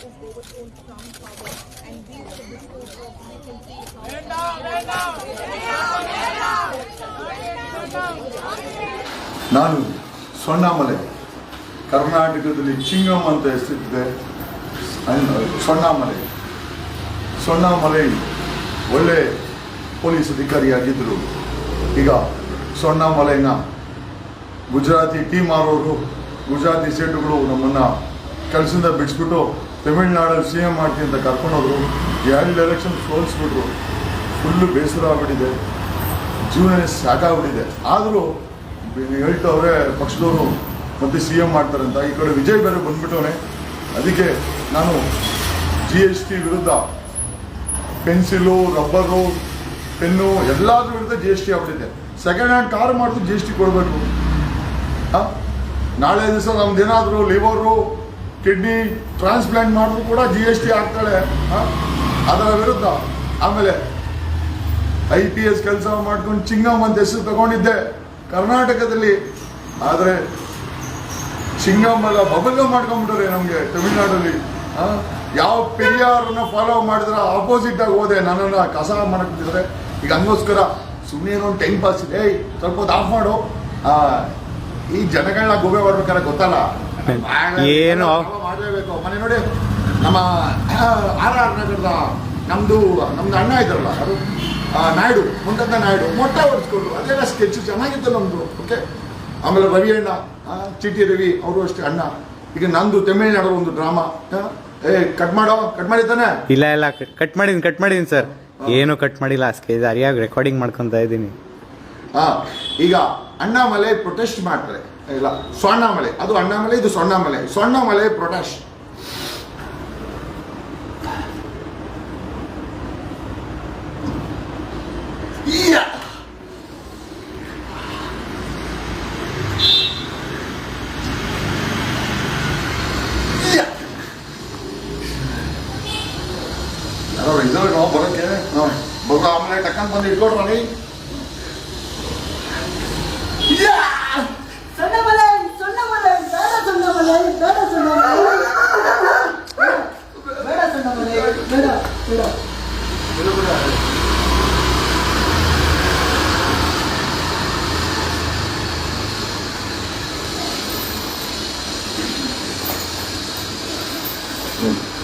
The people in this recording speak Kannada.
is they were told and the of can see how ನಾನು ಸೊಣ್ಣಾಮಲೆ, ಕರ್ನಾಟಕದಲ್ಲಿ ಚಿಂಗಮ್ ಅಂತ ಹೆಸರಿದ್ದೆ ಸೊಣ್ಣಾಮಲೆ. ಸೊಣ್ಣಾಮಲೆ ಒಳ್ಳೆ ಪೊಲೀಸ್ ಅಧಿಕಾರಿಯಾಗಿದ್ದರು. ಈಗ ಸೊಣ್ಣಾಮಲೆನ ಗುಜರಾತಿ ಟೀಮ್ ಆರೋರು, ಗುಜರಾತಿ ಸೇಟುಗಳು ನಮ್ಮನ್ನು ಕೆಲಸದಿಂದ ಬಿಡಿಸ್ಬಿಟ್ಟು ತಮಿಳ್ನಾಡಲ್ಲಿ ಸಿ ಎಂ ಮಾಡ್ತೀನಿ ಅಂತ ಕರ್ಕೊಂಡೋದ್ರು, ಎರಡು ಎಲೆಕ್ಷನ್ ಸೋಲಿಸ್ಬಿಟ್ರು. ಫುಲ್ಲು ಬೇಸರ ಆಗ್ಬಿಟ್ಟಿದೆ. ಜೀವನ ಸಾಕಾಗ್ಬಿಟ್ಟಿದೆ ಆದರೂ ಹೇಳ್ತವ್ರೆ, ಪಕ್ಷದವರು ಮತ್ತೆ ಸಿ ಎಂ ಅಂತ. ಈ ಕಡೆ ವಿಜಯ್ ಬೇರೆ ಬಂದ್ಬಿಟ್ಟವನೇ. ಅದಕ್ಕೆ ನಾನು ಜಿ ಎಸ್ ಟಿ ವಿರುದ್ಧ ಪೆನ್ಸಿಲು, ರಬ್ಬರು, ಪೆನ್ನು ಎಲ್ಲದ್ರ ವಿರುದ್ಧ ಜಿ ಎಸ್ ಟಿ ಆಗ್ಬಿಟ್ಟಿದೆ. ಸೆಕೆಂಡ್ ಹ್ಯಾಂಡ್ ಕಾರ್ ಮಾಡಿದ್ರು ಜಿ ಎಸ್ ಟಿ ಕೊಡಬೇಕು. ನಾಳೆ ದಿವಸ ನಮ್ದೇನಾದರೂ ಲಿವರು ಕಿಡ್ನಿ ಟ್ರಾನ್ಸ್ಪ್ಲಾಂಟ್ ಮಾಡಿದ್ರು ಕೂಡ ಜಿ ಎಸ್ ಟಿ ಆಗ್ತಾಳೆ? ಅದರ ವಿರುದ್ಧ ಆಮೇಲೆ ಐ ಪಿ ಎಸ್ ಕೆಲಸ ಮಾಡ್ಕೊಂಡು ಚಿಂಗಮ್ ಅಂತ ಹೆಸರು ತಗೊಂಡಿದ್ದೆ ಕರ್ನಾಟಕದಲ್ಲಿ ಆದರೆ ಚಿಂಗಮ್ ಎಲ್ಲ ಬಬಲ್ಗಮ್ ಮಾಡ್ಕೊಂಡ್ಬಿಟ್ರೆ ನಮಗೆ ತಮಿಳ್ನಾಡಲ್ಲಿ? ಯಾವ ಪೆರಿಯಾರನ್ನ ಫಾಲೋ ಮಾಡಿದ್ರೆ ಆಪೋಸಿಟ್ ಆಗಿ ಹೋದೆ ನನ್ನನ್ನು ಕಸ ಮಾಡಕ್ಬಿಟ್ಟಿದ್ರೆ ಈಗ ಹಂಗೋಸ್ಕರ ಸುಮ್ಮನೆ ಏನೋ ಟೈಮ್ ಪಾಸ್ ಇದೆ ಸ್ವಲ್ಪ ಹೊತ್ತು ಆಫ್ ಮಾಡು ಈ ಜನಗಳನ್ನ ಗೋಬೆ ಮಾಡ್ಬೇಕಾದ್ರೆ ಗೊತ್ತಲ್ಲ ಏನು? ಮಾಡಲೇಬೇಕು ಮನೆ ನೋಡಿ ನಮ್ಮ ಆರ್ ಆರ್ ನಗರದ ನಮ್ಮದು ನಮ್ದು ಅಣ್ಣ ಇದ್ರಲ್ಲ ಅದು ನಾಯ್ಡು ಮುಂದದ ನಾಯ್ಡು ಮೊಟ್ಟ ಹೊಡೆಸ್ಕೊಂಡು ಅದೆಲ್ಲ ಸ್ಕೆಚ್ ಚೆನ್ನಾಗಿತ್ತು ನಮ್ಮದು ಓಕೆ ಆಮೇಲೆ ರವಿ ಅಣ್ಣ ಚಿಟಿ ರವಿ ಅವರು ಅಷ್ಟೇ ಅಣ್ಣ. ಈಗ ನಂದು ತಮಿಳುನಾಡು ಒಂದು ಡ್ರಾಮಾ ಏ ಕಟ್ ಮಾಡೋ ಕಟ್ ಮಾಡಿದ್ದಾನೆ ಇಲ್ಲ ಇಲ್ಲ ಕಟ್ ಮಾಡಿದ್ದೀನಿ ಕಟ್ ಮಾಡಿದ್ದೀನಿ ಸರ್ ಏನು ಕಟ್ ಮಾಡಿಲ್ಲ ಅಷ್ಟೇ ಅರಿಯಾಗಿ ರೆಕಾರ್ಡಿಂಗ್ ಮಾಡ್ಕೊತಾ ಇದ್ದೀನಿ. ಹಾ ಈಗ ಅಣ್ಣಾಮಲೆ ಪ್ರೊಟೆಸ್ಟ್ ಮಾಡ್ತಾರೆ. ಇಲ್ಲ ಸೊಣ್ಣಾಮಲೆ ಅದು ಅಣ್ಣಾಮಲೆ ಇದು ಸೊಣ್ಣಾಮಲೆ ಸೊಣ್ಣಾಮಲೆ ಪ್ರೊಟೆಸ್ಟ್ ಯಾ ಯಾ ಯಾರೋ ಇದ್ದಾರೆ ನಾವು ಬರೋಕ್ಕೆ ಹಾಂ ಬರೋ ಆಮೇಲೆ ಟಕ್ಕಂತ ಬಂದು ಇಟ್ಕೊಡ್ರಿ Mm-hmm.